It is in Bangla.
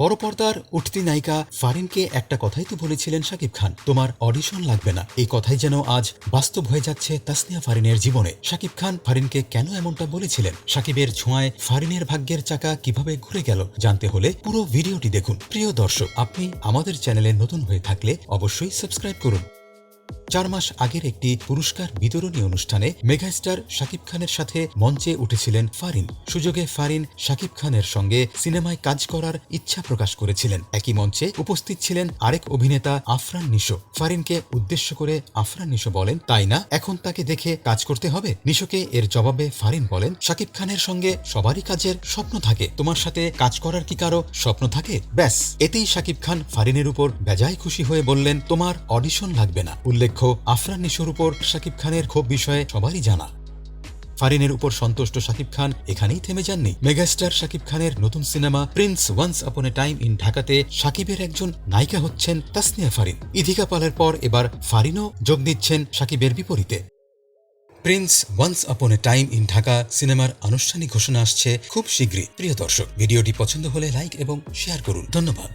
বড় পর্দার উঠতি নায়িকা ফারিনকে একটা কথাই তো বলেছিলেন শাকিব খান, তোমার অডিশন লাগবে না। এই কথাই যেন আজ বাস্তব হয়ে যাচ্ছে তাসনিয়া ফারিনের জীবনে। শাকিব খান ফারিনকে কেন এমনটা বলেছিলেন? শাকিবের ছোঁয়ায় ফারিনের ভাগ্যের চাকা কীভাবে ঘুরে গেল জানতে হলে পুরো ভিডিওটি দেখুন। প্রিয় দর্শক, আপনি আমাদের চ্যানেলে নতুন হয়ে থাকলে অবশ্যই সাবস্ক্রাইব করুন। চার মাস আগের একটি পুরস্কার বিতরণী অনুষ্ঠানে মেগাস্টার শাকিব খানের সাথে মঞ্চে উঠেছিলেন ফারিন। সুযোগে ফারিন শাকিব খানের সঙ্গে সিনেমায় কাজ করার ইচ্ছা প্রকাশ করেছিলেন। একই মঞ্চে উপস্থিত ছিলেন আরেক অভিনেতা আফরান নিশো। ফারিনকে উদ্দেশ্য করে আফরান নিশো বলেন, তাই না? এখন তাকে দেখে কাজ করতে হবে? নিশোকে এর জবাবে ফারিন বলেন, শাকিব খানের সঙ্গে সবারই কাজের স্বপ্ন থাকে। তোমার সাথে কাজ করার কি কারও স্বপ্ন থাকে? ব্যাস, এতেই শাকিব খান ফারিনের উপর বেজায় খুশি হয়ে বললেন, তোমার অডিশন লাগবে না। উল্লেখ্য আফরান নিশোর উপর শাকিব খানের ক্ষোভ বিষয়ে সবারই জানা। ফারিনের উপর সন্তুষ্ট শাকিব খান এখানেই থেমে যাননি। মেগাস্টার শাকিব খানের নতুন cinema Prince once upon A time in ঢাকাতে শাকিবের একজন নায়িকা হচ্ছেন তাসনিয়া ফারিন। ইধিকা পালের পর এবার ফারিনও যোগ দিচ্ছেন শাকিবের বিপরীতে। Prince once upon A time in Dhaka সিনেমার আনুষ্ঠানিক ঘোষণা আসছে খুব শীঘ্রই। প্রিয় দর্শক, ভিডিওটি পছন্দ হলে লাইক এবং শেয়ার করুন। ধন্যবাদ।